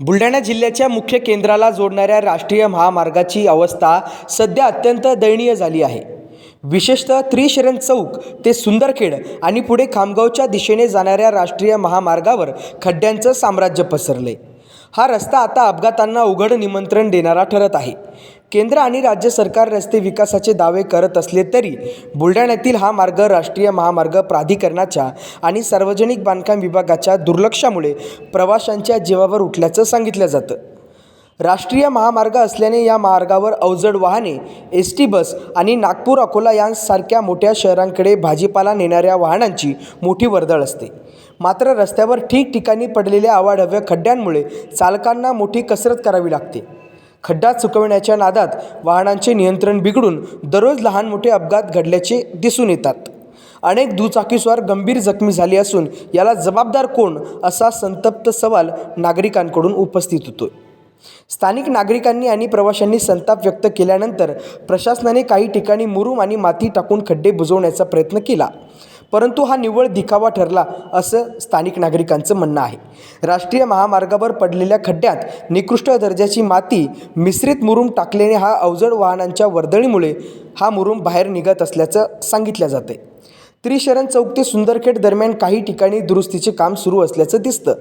बुलढाणा जिल्ह्याच्या मुख्य केंद्राला जोडणाऱ्या राष्ट्रीय महामार्गाची अवस्था सध्या अत्यंत दयनीय झाली आहे. विशेषतः त्रिशरण चौक ते सुंदरखेड आणि पुढे खामगावच्या दिशेने जाणाऱ्या राष्ट्रीय महामार्गावर खड्ड्यांचं साम्राज्य पसरले. हा रस्ता आता अपघातांना उघड निमंत्रण देणारा ठरत आहे. केंद्र आणि राज्य सरकार रस्ते विकासाचे दावे करत असले तरी बुलढाण्यातील हा मार्ग राष्ट्रीय महामार्ग प्राधिकरणाच्या आणि सार्वजनिक बांधकाम विभागाच्या दुर्लक्षामुळे प्रवाशांच्या जीवावर उठल्याचं सांगितलं जातं. राष्ट्रीय महामार्ग असल्याने या मार्गावर अवजड वाहने एस टी बस आणि नागपूर अकोला यांसारख्या मोठ्या शहरांकडे भाजीपाला नेणाऱ्या वाहनांची मोठी वर्दळ असते. मात्र रस्त्यावर ठिकठिकाणी पडलेल्या अवाढव्य खड्ड्यांमुळे चालकांना मोठी कसरत करावी लागते. खड्डा चुकवण्याच्या नादात वाहनांचे नियंत्रण बिघडून दररोज लहान मोठे अपघात घडल्याचे दिसून येतात. अनेक दुचाकीस्वार गंभीर जखमी झाले असून याला जबाबदार कोण असा संतप्त सवाल नागरिकांकडून उपस्थित होतो स्थानिक नागरिकांनी आणि प्रवाशांनी संताप व्यक्त केल्यानंतर प्रशासनाने काही ठिकाणी मुरूम आणि माती टाकून खड्डे बुजवण्याचा प्रयत्न केला. परंतु हा निव्वळ दिखावा ठरला असं स्थानिक नागरिकांचं म्हणणं आहे. राष्ट्रीय महामार्गावर पडलेल्या खड्ड्यात निकृष्ट दर्जाची माती मिश्रित मुरूम टाकल्याने हा अवजड वाहनांच्या वर्दळीमुळे हा मुरूम बाहेर निघत असल्याचं सांगितलं जाते त्रिशरण चौक ते सुंदरखेड दरम्यान काही ठिकाणी दुरुस्तीचे काम सुरू असल्याचं दिसतं.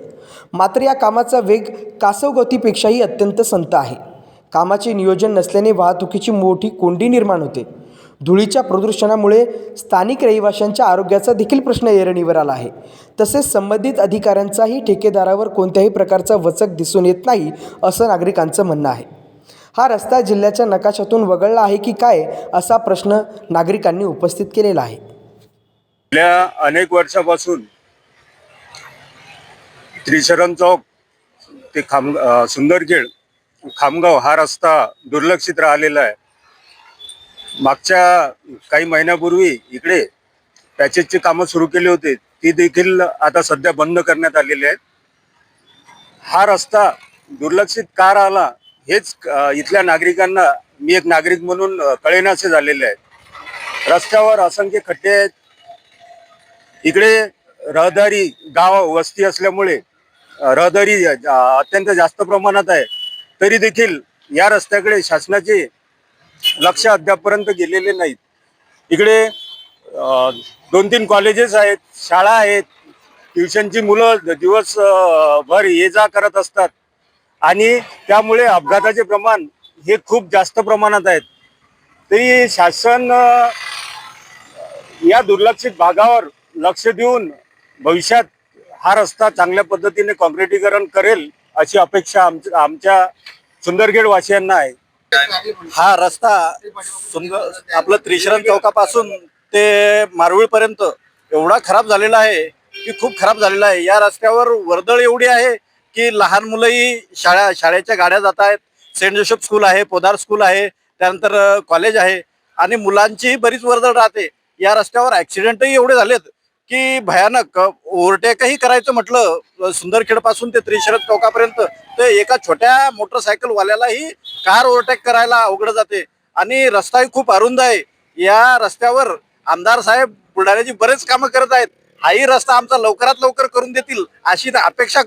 मात्र या कामाचा वेग कासवगतीपेक्षाही अत्यंत संत आहे. कामाचे नियोजन नसल्याने वाहतुकीची मोठी कोंडी निर्माण होते. धुळीच्या प्रदूषणामुळे स्थानिक रहिवाशांच्या आरोग्याचा देखील प्रश्न ऐरणीवर आला आहे. तसेच संबंधित अधिकाऱ्यांचाही ठेकेदारावर कोणत्याही प्रकारचा वचक दिसून येत नाही असं नागरिकांचं म्हणणं आहे. हा रस्ता जिल्ह्याच्या नकाशातून वगळला आहे की काय असा प्रश्न नागरिकांनी उपस्थित केलेला आहे. गेल्या अनेक वर्षापासून त्रिशरण चौक ते खाम सुंदरखेड खामगाव हा रस्ता दुर्लक्षित राहिलेला आहे. मागच्या काही महिन्यापूर्वी इकडे पॅचेसची कामं सुरू केली होती. ती देखील आता सध्या बंद करण्यात आलेली आहेत. हा रस्ता दुर्लक्षित का राहिला हेच इथल्या नागरिकांना मी एक नागरिक म्हणून कळेनासे झालेले आहेत. रस्त्यावर असंख्य खड्डे आहेत. इकडे रहदारी गाव वस्ती असल्यामुळे रहदारी अत्यंत जास्त प्रमाणात आहे. तरी देखील या रस्त्याकडे शासनाचे लक्ष अद्यापपर्यंत गेलेले नाहीत. इकडे दोन तीन कॉलेजेस आहेत शाळा आहेत ट्युशनची मुलं दिवसभर ये जा करत असतात. आणि त्यामुळे अपघाताचे प्रमाण हे खूप जास्त प्रमाणात आहेत. तरी शासन या दुर्लक्षित भागावर लक्ष देऊन भविष्यात हा रस्ता चांगल्या पद्धतीने कॉन्क्रिटीकरण करेल अशी अपेक्षा आमच्या आमच्या सुंदरगड वासियांना आहे. हा रस्ता सुंदर आपलं त्रिशरण चौकापासून ते मारवीळपर्यंत एवढा खराब झालेला आहे की खूप खराब झालेला आहे. या रस्त्यावर वर्दळ एवढी आहे की लहान मुलंही शाळा शाळेच्या गाड्या जात आहेत. सेंट जोसेफ स्कूल आहे पोदार स्कूल आहे त्यानंतर कॉलेज आहे आणि मुलांचीही बरीच वर्दळ राहते. या रस्त्यावर ऍक्सिडेंटही एवढे झालेत. की भयानक ओव्हरटेकही करायचं म्हटलं सुंदरखेडपासून ते त्रिशरद चौकापर्यंत तर एका छोट्या मोटरसायकल वाल्यालाही कार ओव्हरटेक करायला अवघड जाते. आणि रस्ताही खूप अरुंद आहे. या रस्त्यावर आमदार साहेब बुलढाण्याची बरेच कामं करत आहेत. हाही रस्ता आमचा लवकरात लवकर करून देतील अशी अपेक्षा